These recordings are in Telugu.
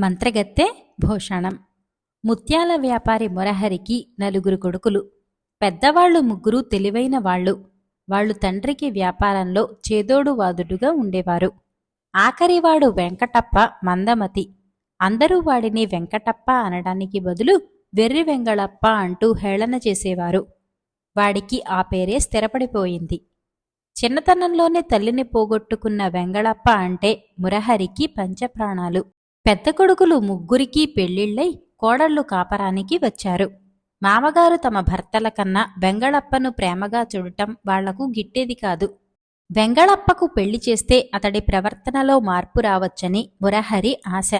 మంత్రగత్తె భూషణం. ముత్యాల వ్యాపారి మురహరికి నలుగురు కొడుకులు. పెద్దవాళ్ళు ముగ్గురు తెలివైన వాళ్ళు. వాళ్ళు తండ్రికి వ్యాపారంలో చేదోడు వాదుడుగా ఉండేవారు. ఆఖరివాడు వెంకటప్ప మందమతి. అందరూ వాడిని వెంకటప్ప అనడానికి బదులు వెర్రి వెంగళప్ప అంటూ హేళన చేసేవారు. వాడికి ఆ పేరే స్థిరపడిపోయింది. చిన్నతనంలోనే తల్లిని పోగొట్టుకున్న వెంగళప్ప అంటే మురహరికి పంచప్రాణాలు. పెద్ద కొడుకులు ముగ్గురికి పెళ్ళిళ్ళై కోడళ్ళు కాపరానికి వచ్చారు. మామగారు తమ భర్తల కన్నా వెంగళప్పను ప్రేమగా చూడటం వాళ్ళకు గిట్టేది కాదు. వెంగళప్పకు పెళ్ళి చేస్తే అతడి ప్రవర్తనలో మార్పు రావచ్చని మురహరి ఆశ.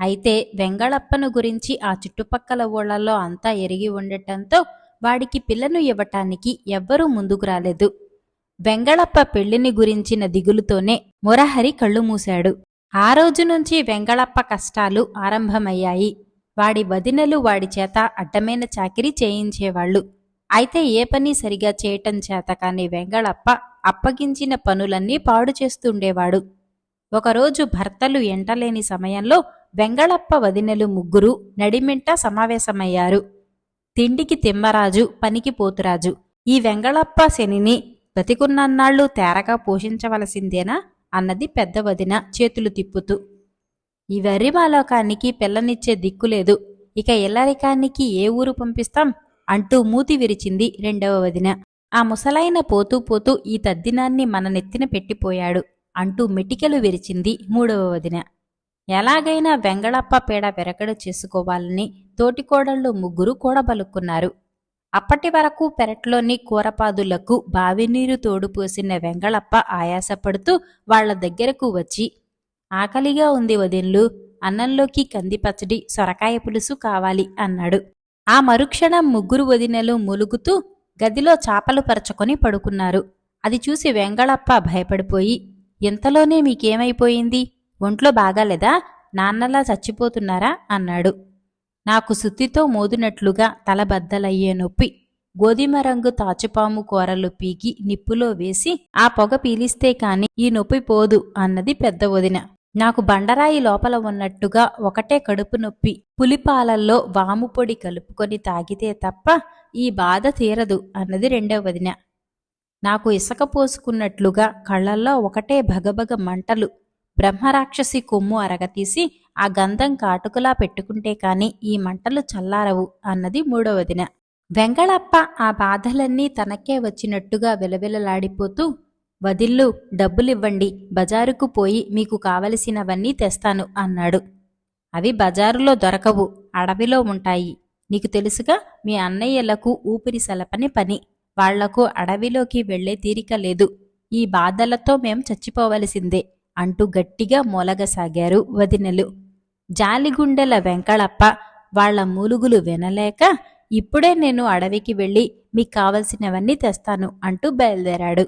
అయితే వెంగళప్పను గురించి ఆ చుట్టుపక్కల ఊళ్ళల్లో అంతా ఎరిగి ఉండటంతో వాడికి పిల్లను ఇవ్వటానికి ఎవ్వరూ ముందుకు రాలేదు. వెంగళప్ప పెళ్ళిని గురించిన దిగులుతోనే మురహరి కళ్ళు మూశాడు. ఆ రోజు నుంచి వెంగళప్ప కష్టాలు ఆరంభమయ్యాయి. వాడి వదినలు వాడి చేత అడ్డమైన చాకిరీ చేయించేవాళ్ళు. అయితే ఏ పని సరిగా చేయటం చేత కాని వెంగళప్ప అప్పగించిన పనులన్నీ పాడు చేస్తుండేవాడు. ఒకరోజు భర్తలు ఎంటలేని సమయంలో వెంగళప్ప వదినలు ముగ్గురు నడిమింట సమావేశమయ్యారు. తిండికి తిమ్మరాజు పనికి పోతురాజు. ఈ వెంగళప్ప శనిని బతికున్నన్నాళ్ళు తేరగా పోషించవలసిందేనా? అన్నది పెద్ద వదిన చేతులు తిప్పుతూ. ఈ వెర్రిమాలోకానికి పిల్లనిచ్చే దిక్కులేదు ఇక ఇల్లరికానికి ఏ ఊరు పంపిస్తాం? అంటూ మూతి విరిచింది రెండవ వదిన. ఆ ముసలైన పోతూ పోతూ ఈ తద్దినాన్ని మన నెత్తిన పెట్టిపోయాడు అంటూ మెటికెలు విరిచింది మూడవ వదిన. ఎలాగైనా వెంగళప్ప పేడ పెరకడు చేసుకోవాలని తోటికోడళ్ళు ముగ్గురు కూడబలుక్కున్నారు. అప్పటి వరకు పెరట్లోని కూరపాదులకు బావినీరు తోడుపోసిన వెంగళప్ప ఆయాసపడుతూ వాళ్ళ దగ్గరకు వచ్చి ఆకలిగా ఉంది వదిన్లు అన్నంలోకి కందిపచ్చడి సొరకాయ పులుసు కావాలి అన్నాడు. ఆ మరుక్షణం ముగ్గురు వదినలు ములుగుతూ గదిలో చాపలు పరచుకొని పడుకున్నారు. అది చూసి వెంగళప్ప భయపడిపోయి ఇంతలోనే మీకేమైపోయింది? ఒంట్లో బాగాలేదా? నాన్నలా చచ్చిపోతున్నారా? అన్నాడు. నాకు సుత్తితో మోదినట్లుగా తలబద్దలయ్యే నొప్పి. గోధుమ రంగు తాచుపాము కూరలు పీకి నిప్పులో వేసి ఆ పొగ పీలిస్తే కాని ఈ నొప్పి పోదు అన్నది పెద్ద వదిన. నాకు బండరాయి లోపల ఉన్నట్టుగా ఒకటే కడుపు నొప్పి. పులిపాలల్లో వాము పొడి కలుపుకొని తాగితే తప్ప ఈ బాధ తీరదు అన్నది రెండవ వదిన. నాకు ఇసక పోసుకున్నట్లుగా కళ్ళల్లో ఒకటే భగభగ మంటలు. బ్రహ్మరాక్షసి కొమ్ము అరగతీసి ఆ గంధం కాటుకులా పెట్టుకుంటే కాని ఈ మంటలు చల్లారవు అన్నది మూడవదిన వెంగళప్ప ఆ బాధలన్నీ తనకే వచ్చినట్టుగా విలవిలలాడిపోతూ వదిల్లు డబ్బులివ్వండి బజారుకు పోయి మీకు కావలసినవన్నీ తెస్తాను అన్నాడు. అవి బజారులో దొరకవు అడవిలో ఉంటాయి. నీకు తెలుసుగా మీ అన్నయ్యలకు ఊపిరి సలపని పని. వాళ్ళకు అడవిలోకి వెళ్ళే తీరిక లేదు. ఈ బాధలతో మేం చచ్చిపోవలసిందే. అంటూ గట్టిగా మూలగసాగారు వదినలు. జాలిగుండెల వెంకళప్ప వాళ్ళ మూలుగులు వినలేక ఇప్పుడే నేను అడవికి వెళ్ళి మీకు కావలసినవన్నీ తెస్తాను అంటూ బయలుదేరాడు.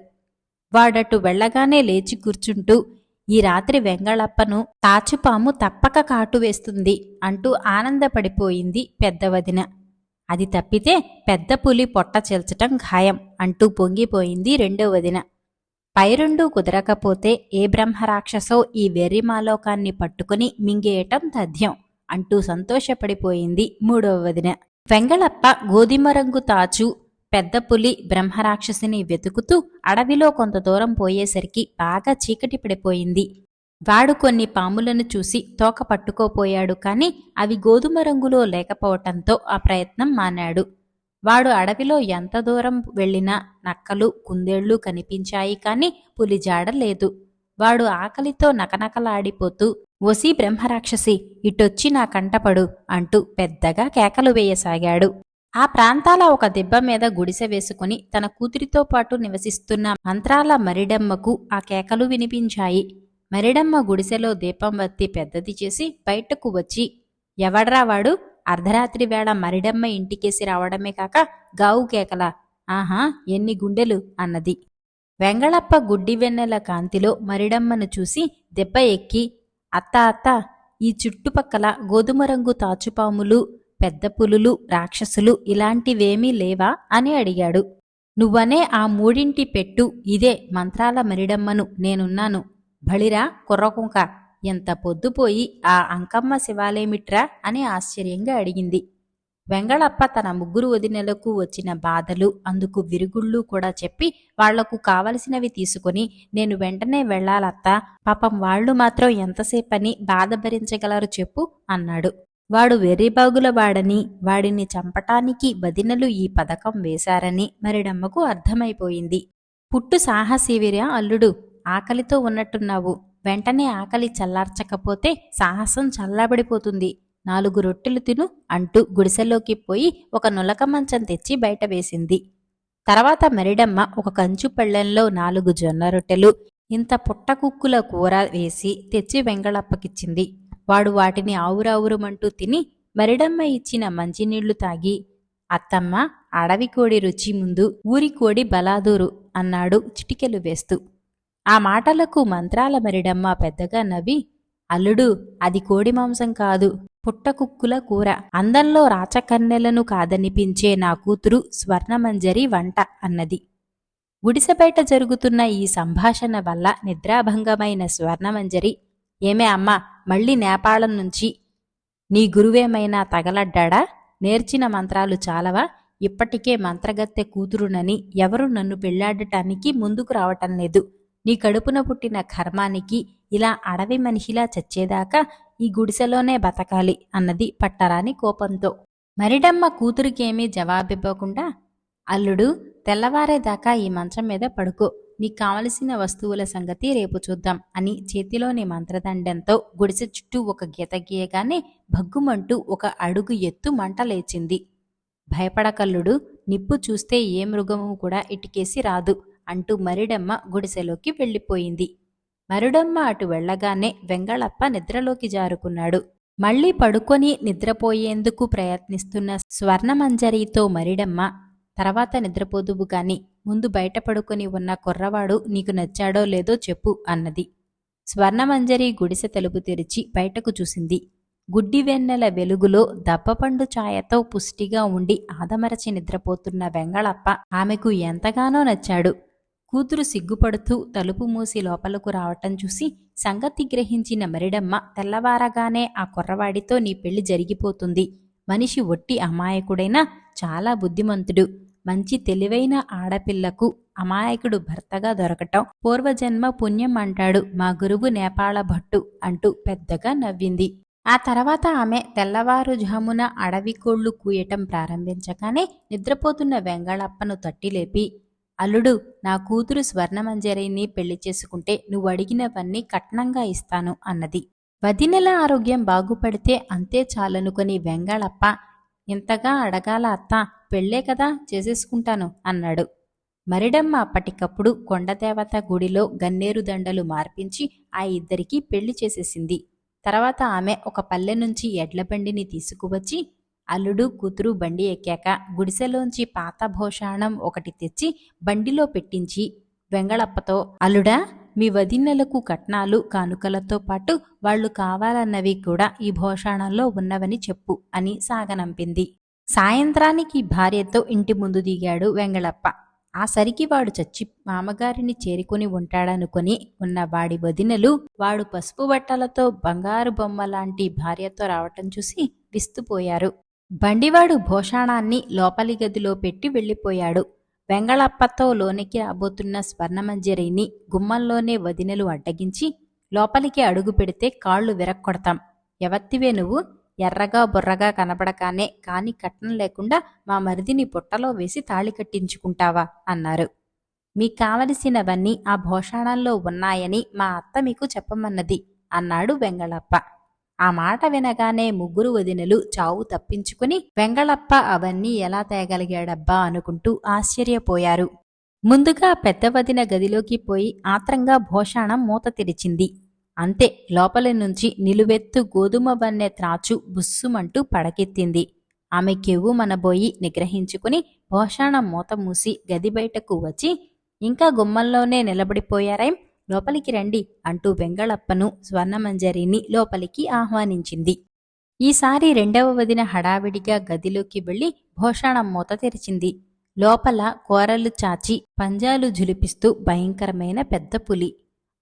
వాడటు వెళ్ళగానే లేచి కూర్చుంటూ ఈ రాత్రి వెంగళప్పను తాచుపాము తప్పక కాటు వేస్తుంది అంటూ ఆనందపడిపోయింది పెద్దవదిన అది తప్పితే పెద్ద పులి పొట్ట చెల్చటం ఖాయం అంటూ పొంగిపోయింది రెండో వదిన. పైరుండు కుదరకపోతే ఏ బ్రహ్మరాక్షసో ఈ వెర్రిమాలోకాన్ని పట్టుకుని మింగేయటం తథ్యం అంటూ సంతోషపడిపోయింది మూడవ వదిన. వెంగళప్ప గోధుమ రంగు తాచు పెద్ద పులి బ్రహ్మరాక్షసిని వెతుకుతూ అడవిలో కొంత దూరం పోయేసరికి బాగా చీకటి పడిపోయింది. వాడు కొన్ని పాములను చూసి తోక పట్టుకోపోయాడు కాని అవి గోధుమ రంగులో లేకపోవటంతో ఆ ప్రయత్నం మానాడు. వాడు అడవిలో ఎంత దూరం వెళ్ళినా నక్కలు కుందేళ్ళు కనిపించాయి కాని పులి జాడ లేదు. వాడు ఆకలితో నకనకలాడిపోతూ ఒసి బ్రహ్మరాక్షసి ఇటొచ్చి నా కంటపడు అంటూ పెద్దగా కేకలు వేయసాగాడు. ఆ ప్రాంతాల ఒక దెబ్బ మీద గుడిసె వేసుకుని తన కూతురితో పాటు నివసిస్తున్న మంత్రాల మరిడమ్మకు ఆ కేకలు వినిపించాయి. మరిడమ్మ గుడిసెలో దీపం వత్తి పెద్దది చేసి బయటకు వచ్చి ఎవడ్రా వాడు? అర్ధరాత్రి వేళ మరిడమ్మ ఇంటికేసి రావడమే కాక గావు కేకల ఆహా ఎన్ని గుండెలు అన్నది. వెంగళప్ప గుడ్డి వెన్నెల కాంతిలో మరిడమ్మను చూసి దెబ్బ ఎక్కి అత్త అత్త ఈ చుట్టుపక్కల గోధుమ రంగు తాచుపాములు పెద్ద పులులు రాక్షసులు ఇలాంటివేమీ లేవా? అని అడిగాడు. నువ్వనే ఆ మూడింటి పెట్టు ఇదే మంత్రాల మరిడమ్మను నేనున్నాను. భళిరా కుర్రకుంక ఎంత పొద్దుపోయి ఆ అంకమ్మ శివాలేమిట్రా అని ఆశ్చర్యంగా అడిగింది. వెంగళప్ప తన ముగ్గురు వదినలకు వచ్చిన బాధలు అందుకు విరుగుళ్ళు కూడా చెప్పి వాళ్ళకు కావలసినవి తీసుకుని నేను వెంటనే వెళ్ళాలత్తా పాపం వాళ్ళు మాత్రం ఎంతసేపని బాధ భరించగలరు చెప్పు అన్నాడు. వాడు వెర్రిబాగుల వాడని వాడిని చంపటానికి వదినలు ఈ పథకం వేశారని మరిడమ్మకు అర్థమైపోయింది. పుట్టు సాహసీవిరా అల్లుడు ఆకలితో ఉన్నట్టున్నావు. వెంటనే ఆకలి చల్లార్చకపోతే సాహసం చల్లబడిపోతుంది. నాలుగు రొట్టెలు తిను అంటూ గుడిసెలోకి పోయి ఒక నులక మంచం తెచ్చి బయట వేసింది. తర్వాత మరిడమ్మ ఒక కంచు పళ్ళెంలో నాలుగు జొన్న రొట్టెలు ఇంత పుట్టకుక్కుల కూర వేసి తెచ్చి వెంగళప్పకిచ్చింది. వాడు వాటిని ఆవురావురమంటూ తిని మరిడమ్మ ఇచ్చిన మంచినీళ్ళు తాగి అత్తమ్మ అడవి కోడి రుచి ముందు ఊరి కోడి బలాదూరు అన్నాడు చిటికెలు వేస్తూ. ఆ మాటలకు మంత్రాల మరిడమ్మ పెద్దగా నవ్వి అల్లుడు అది కోడి మాంసం కాదు పుట్టకుక్కుల కూర. అందంలో రాచకన్నెలను కాదనిపించే నా కూతురు స్వర్ణమంజరి వంట అన్నది. గుడిసె జరుగుతున్న ఈ సంభాషణ వల్ల నిద్రాభంగమైన స్వర్ణమంజరి ఏమే అమ్మా మళ్ళీ నేపాళం నుంచి నీ గురువేమైనా తగలడ్డాడా? నేర్చిన మంత్రాలు చాలవా? ఇప్పటికే మంత్రగత్తె కూతురునని ఎవరు నన్ను పెళ్ళాడటానికి ముందుకు రావటం లేదు. నీ కడుపున పుట్టిన కర్మానికి ఇలా అడవి మనిషిలా చచ్చేదాకా ఈ గుడిసెలోనే బతకాలి అన్నది పట్టరాని కోపంతో. మరిడమ్మ కూతురికేమీ జవాబివ్వకుండా అల్లుడు తెల్లవారేదాకా ఈ మంచం మీద పడుకో నీకు కావలసిన వస్తువుల సంగతి రేపు చూద్దాం అని చేతిలోని మంత్రదండంతో గుడిసె చుట్టూ ఒక గీత గీయగానే భగ్గుమంటూ ఒక అడుగు ఎత్తు మంట లేచింది. భయపడకల్లుడు నిప్పు చూస్తే ఏ మృగము కూడా ఇటుకేసి రాదు అంటూ మరిడమ్మ గుడిసెలోకి వెళ్ళిపోయింది. మరుడమ్మ అటు వెళ్ళగానే వెంగళప్ప నిద్రలోకి జారుకున్నాడు. మళ్ళీ పడుకొని నిద్రపోయేందుకు ప్రయత్నిస్తున్న స్వర్ణమంజరితో మరిడమ్మ తర్వాత నిద్రపోదువు గాని ముందు బయట పడుకొని ఉన్న కుర్రవాడు నీకు నచ్చాడో లేదో చెప్పు అన్నది. స్వర్ణమంజరి గుడిసె తలుపు తెరిచి బయటకు చూసింది. గుడ్డి వెన్నెల వెలుగులో దప్పపండు ఛాయతో పుష్టిగా ఉండి ఆదమరచి నిద్రపోతున్న వెంగళప్ప ఆమెకు ఎంతగానో నచ్చాడు. కూతురు సిగ్గుపడుతూ తలుపు మూసి లోపలకు రావటం చూసి సంగతి గ్రహించిన మరిడమ్మ తెల్లవారగానే ఆ కుర్రవాడితో నీ పెళ్ళి జరిగిపోతుంది. మనిషి ఒట్టి అమాయకుడైనా చాలా బుద్ధిమంతుడు. మంచి తెలివైన ఆడపిల్లకు అమాయకుడు భర్తగా దొరకటం పూర్వజన్మ పుణ్యం అంటాడు మా గురువు నేపాళ భట్టు అంటూ పెద్దగా నవ్వింది. ఆ తర్వాత ఆమె తెల్లవారుజామున అడవి కోళ్ళు కూయటం ప్రారంభించగానే నిద్రపోతున్న వెంగళప్పను తట్టిలేపి అల్లుడు నా కూతురు స్వర్ణమంజరిని పెళ్ళి చేసుకుంటే నువ్వు అడిగినవన్నీ కట్నంగా ఇస్తాను అన్నది. వదినెల ఆరోగ్యం బాగుపడితే అంతే చాలనుకొని వెంగళప్ప ఇంతగా అడగాల అత్త పెళ్ళే కదా చేసేసుకుంటాను అన్నాడు. మరిడమ్మ అప్పటికప్పుడు కొండదేవత గుడిలో గన్నేరు దండలు మార్పించి ఆ ఇద్దరికీ పెళ్ళి చేసేసింది. తర్వాత ఆమె ఒక పల్లె నుంచి ఎడ్లబండిని తీసుకువచ్చి అల్లుడు కూతురు బండి ఎక్కాక గుడిసెలోంచి పాత భోషాణం ఒకటి తెచ్చి బండిలో పెట్టించి వెంగళప్పతో అల్లుడా మీ వదినలకు కట్నాలు కానుకలతో పాటు వాళ్ళు కావాలన్నవి కూడా ఈ భోషాణంలో ఉన్నవని చెప్పు అని సాగనంపింది సాయంత్రానికి భార్యతో ఇంటి ముందు దిగాడు వెంగళప్ప. ఆ సరికి వాడు చచ్చి మామగారిని చేరుకుని ఉంటాడనుకొని ఉన్న వాడి వదినలు వాడు పసుపు బట్టలతో బంగారు బొమ్మ లాంటి భార్యతో రావటం చూసి విస్తుపోయారు. బండివాడు భోషాణాన్ని లోపలి గదిలో పెట్టి వెళ్ళిపోయాడు. వెంగళప్పతో లోనికి రాబోతున్న స్వర్ణమంజరిని గుమ్మంలోనే వదినలు అడ్డగించి లోపలికి అడుగు పెడితే కాళ్ళు విరక్కొడతాం. ఎవత్తివే నువ్వు? ఎర్రగా బుర్రగా కనబడకానే కాని కట్నం లేకుండా మా మరిదిని బుట్టలో వేసి తాళి కట్టించుకుంటావా? అన్నారు. మీకు కావలసినవన్నీ ఆ భోషాణంలో ఉన్నాయని మా అత్త మీకు చెప్పమన్నది అన్నాడు వెంగళప్ప. ఆ మాట వినగానే ముగ్గురు వదినలు చావు తప్పించుకుని వెంగళప్ప అవన్నీ ఎలా తేగలిగాడబ్బా అనుకుంటూ ఆశ్చర్యపోయారు. ముందుగా పెద్ద వదిన గదిలోకి పోయి ఆత్రంగా భోషాణం మూత తెరిచింది. అంతే లోపలి నుంచి నిలువెత్తు గోధుమ వన్నె త్రాచు బుస్సుమంటూ పడకెత్తింది. ఆమె కెవ్వు మనబోయి నిగ్రహించుకుని భోషాణం మూత మూసి గది బయటకు వచ్చి ఇంకా గుమ్మంలోనే నిలబడిపోయారేం? లోపలికి రండి అంటూ వెంగళప్పను స్వర్ణమంజరిని లోపలికి ఆహ్వానించింది. ఈసారి రెండవ వదిన హడావిడిగా గదిలోకి వెళ్ళి భోషాణం మూత తెరిచింది. లోపల కూరలు చాచి పంజాలు జులిపిస్తూ భయంకరమైన పెద్ద పులి.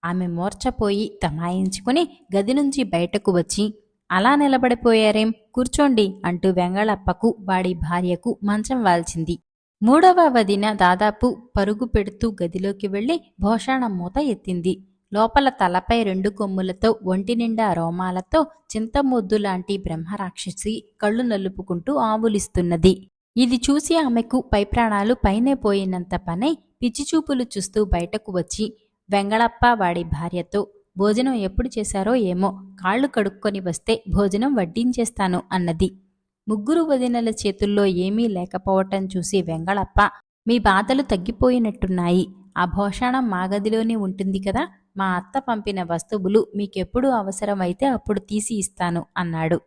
ఆమె మూర్చపోయి తమాయించుకుని గది నుంచి బయటకు వచ్చి అలా నిలబడిపోయారేం? కూర్చోండి అంటూ వెంగళప్పకు వాడి భార్యకు మంచం వాల్చింది. మూడవ వదిన దాదాపు పరుగు పెడుతూ గదిలోకి వెళ్ళి భోషాణం మూత ఎత్తింది. లోపల తలపై రెండు కొమ్ములతో ఒంటి నిండా రోమాలతో చింతమొద్దు లాంటి బ్రహ్మరాక్షసి కళ్ళు నలుపుకుంటూ ఆవులిస్తున్నది. ఇది చూసి ఆమెకు పైప్రాణాలు పైనే పోయినంత పనై పిచ్చిచూపులు చూస్తూ బయటకు వచ్చి వెంగళప్ప వాడి భార్యతో భోజనం ఎప్పుడు చేశారో ఏమో కాళ్ళు కడుక్కొని వస్తే భోజనం వడ్డించేస్తాను అన్నది. ముగ్గురు వదినల చేతుల్లో ఏమీ లేకపోవటం చూసి వెంగళప్ప మీ బాధలు తగ్గిపోయినట్టున్నాయి. ఆ భోషాణం మా గదిలోనే ఉంటుంది కదా మా అత్త పంపిన వస్తువులు మీకెప్పుడు అవసరమైతే అప్పుడు తీసి ఇస్తాను అన్నాడు.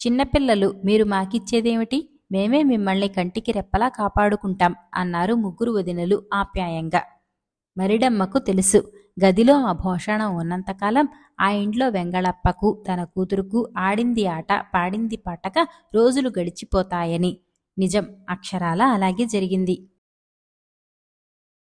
చిన్నపిల్లలు మీరు మాకిచ్చేదేమిటి? మేమే మిమ్మల్ని కంటికి రెప్పలా కాపాడుకుంటాం అన్నారు ముగ్గురు వదినలు ఆప్యాయంగా. మరిడమ్మకు తెలుసు. గదిలో ఆ భోషణం ఉన్నంతకాలం ఆ ఇంట్లో వెంగళప్పకు తన కూతురుకు ఆడింది ఆట పాడింది పాటక రోజులు గడిచిపోతాయని. నిజం అక్షరాల అలాగే జరిగింది.